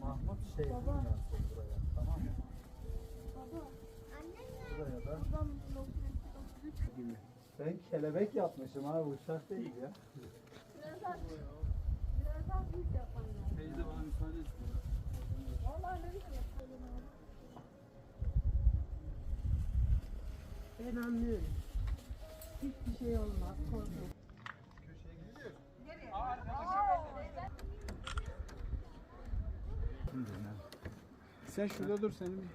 Mahmut şey yazsın buraya. Tamam mı? Baba. Buraya da Babam gibi. Ben kelebek yapmışım abi uçak değil ya. Ben anlıyorum. Hiçbir şey olmaz. Korkma. Sen şurada dur senin